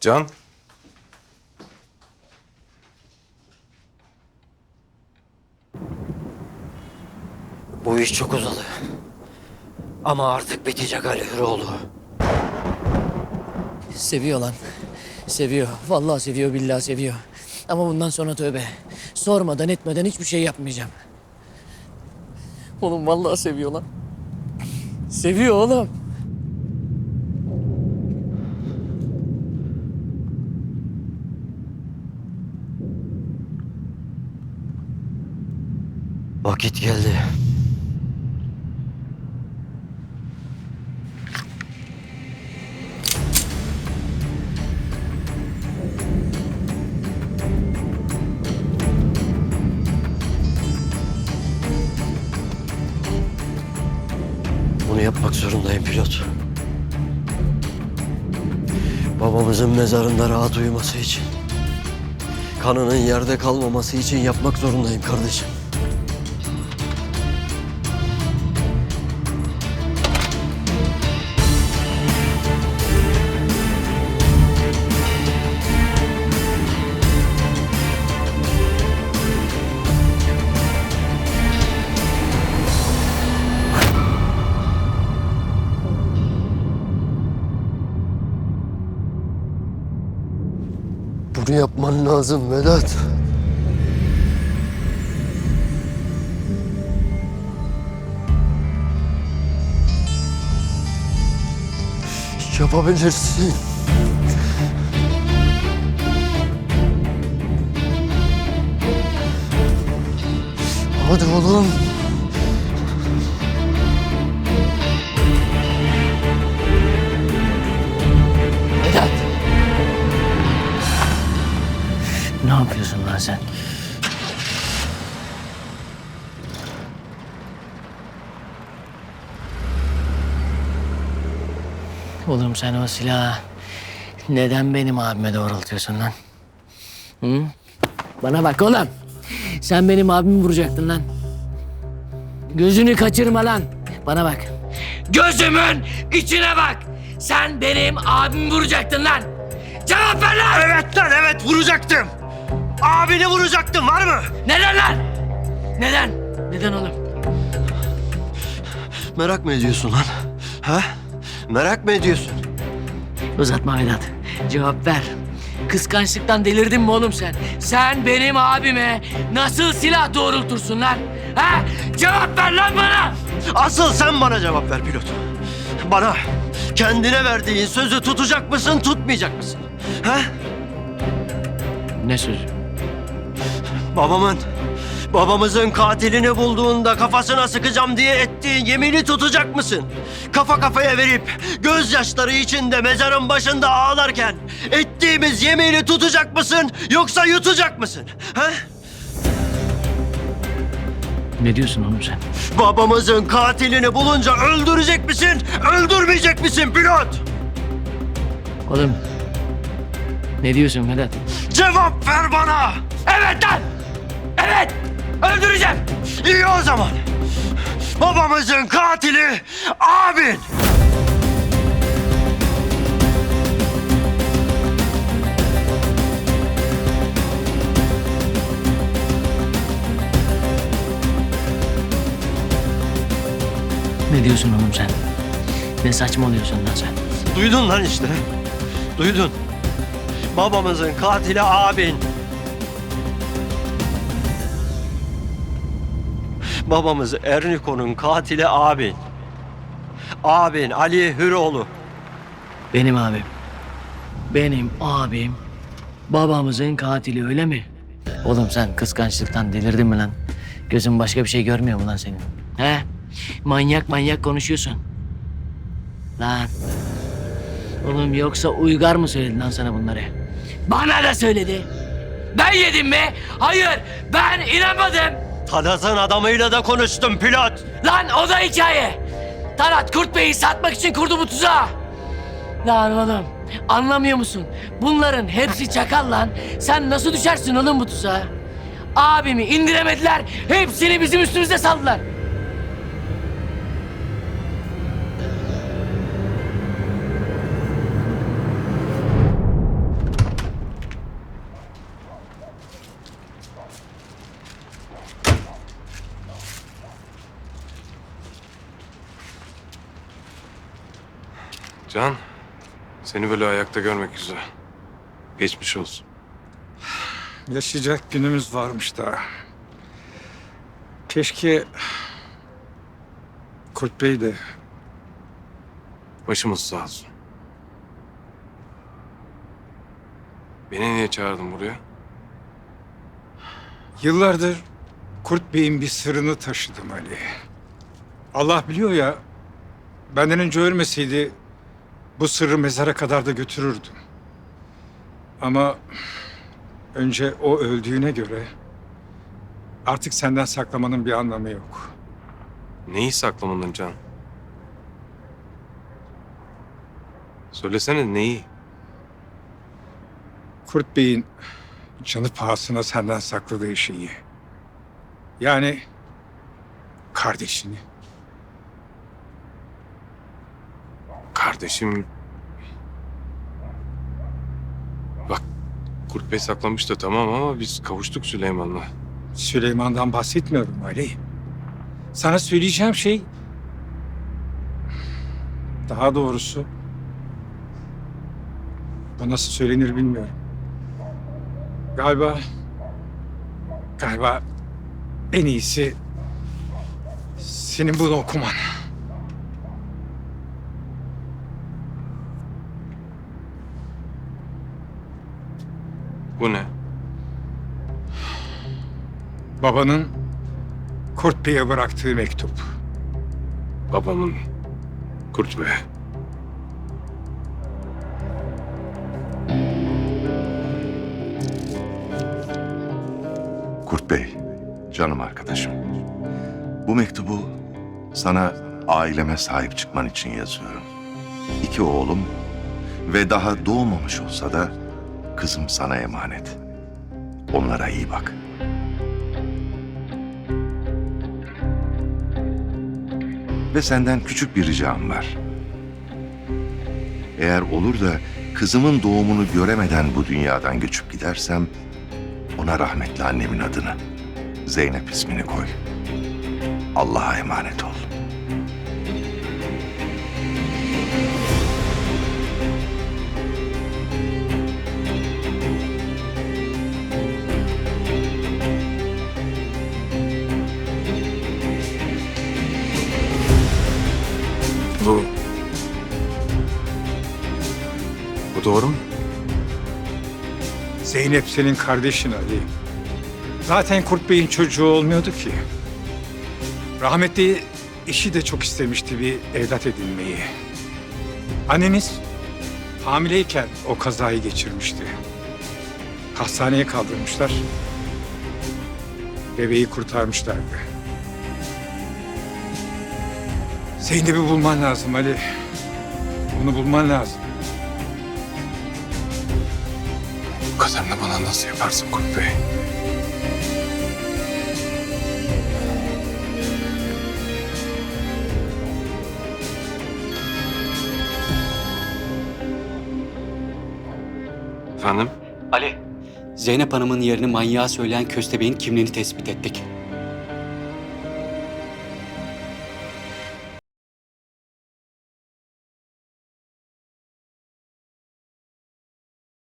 Can. Bu iş çok uzadı. Ama artık bitecek Ali Hüroğlu. Seviyor lan. Seviyor. Vallahi seviyor, billahi seviyor. Ama bundan sonra tövbe. Sormadan etmeden hiçbir şey yapmayacağım. Oğlum vallahi seviyor lan. Seviyor oğlum. Vakit geldi. Bunu yapmak zorundayım pilot. Babamızın mezarında rahat uyuması için. Kanının yerde kalmaması için yapmak zorundayım kardeşim. Bunu yapman lazım Vedat. Yapabilirsin. Hadi oğlum. Sen? Oğlum sen o silahı neden benim abime doğrultuyorsun lan? Hı? Bana bak oğlum. Sen benim abimi vuracaktın lan. Gözünü kaçırma lan. Bana bak. Gözümün içine bak. Sen benim abimi vuracaktın lan. Cevap ver lan. Evet lan evet vuracaktım. Abini vuracaktım var mı? Neden lan? Neden? Neden oğlum? Merak mı ediyorsun lan? Ha? Merak mı ediyorsun? Uzatma Vedat. Cevap ver. Kıskançlıktan delirdin mi oğlum sen? Sen benim abime nasıl silah doğrultursun lan? Ha? Cevap ver lan bana! Asıl sen bana cevap ver pilot. Bana kendine verdiğin sözü tutacak mısın tutmayacak mısın? Ha? Ne sözü? Babamın, babamızın katilini bulduğunda kafasına sıkacağım diye ettiğin yemini tutacak mısın? Kafa kafaya verip gözyaşları içinde mezarın başında ağlarken ettiğimiz yemini tutacak mısın yoksa yutacak mısın? Ha? Ne diyorsun oğlum sen? Babamızın katilini bulunca öldürecek misin, öldürmeyecek misin pilot? Oğlum. Ne diyorsun Vedat? Cevap ver bana! Evet lan! Evet! Öldüreceğim! İyi o zaman. Babamızın katili abin. Ne diyorsun oğlum sen? Ne saçmalıyorsun lan sen? Duydun lan işte. Duydun. Babamızın katili abin. Babamız Erniko'nun katili abin. Abin Ali Hüroğlu. Benim abim. Benim abim babamızın katili öyle mi? Oğlum sen kıskançlıktan delirdin mi lan? Gözün başka bir şey görmüyor mu lan senin? He? Manyak manyak konuşuyorsun. Lan. Oğlum yoksa Uygar mı söyledi lan sana bunları? Bana da söyledi. Ben yedim mi? Hayır ben inanmadım. Talat'ın adamıyla da konuştum pilot. Lan o da hikaye. Talat Kurt Bey'i satmak için kurdu bu tuzağı. Lan oğlum anlamıyor musun? Bunların hepsi çakal lan. Sen nasıl düşersin oğlum bu tuzağa? Abimi indiremediler. Hepsini bizim üstümüze saldılar. Can, seni böyle ayakta görmek güzel. Geçmiş olsun. Yaşayacak günümüz varmış da. Keşke Kurt Bey de Başımız sağ olsun. Beni niye çağırdın buraya? yıllardır Kurt Bey'in bir sırrını taşıdım Ali. Allah biliyor ya benden önce ölmeseydi bu sırrı mezara kadar da götürürdüm. Ama önce o öldüğüne göre artık senden saklamanın bir anlamı yok. Neyi saklamadın Can? Söylesene neyi? Kurt Bey'in canı pahasına senden sakladığı şeyi. Yani kardeşini. Kardeşim... Bak, Kurt Bey saklamış da tamam ama biz kavuştuk Süleyman'la. Süleyman'dan bahsetmiyorum Ali. Sana söyleyeceğim şey... Daha doğrusu... Bu nasıl söylenir bilmiyorum. Galiba... Galiba en iyisi... Senin bunu okuman. Bu ne? Babanın Kurt Bey'e bıraktığı mektup. Babamın Kurt Bey. Kurt Bey, canım arkadaşım. Bu mektubu sana aileme sahip çıkman için yazıyorum. İki oğlum ve daha doğmamış olsa da kızım sana emanet. Onlara iyi bak. Ve senden küçük bir ricam var. Eğer olur da kızımın doğumunu göremeden bu dünyadan göçüp gidersem ona rahmetli annemin adını, Zeynep ismini koy. Allah'a emanet ol. Bu... Bu doğru mu? Zeynep senin kardeşin Ali. Zaten Kurt Bey'in çocuğu olmuyordu ki. Rahmetli eşi de çok istemişti bir evlat edinmeyi. Anneniz hamileyken o kazayı geçirmişti. Hastaneye kaldırmışlar. Bebeği kurtarmışlardı. Zeynep'i bulman lazım Ali. Onu bulman lazım. Bu kadarını bana nasıl yaparsın Kurt Bey? Efendim? Ali, Zeynep Hanım'ın yerini manyağa söyleyen köstebeğin kimliğini tespit ettik.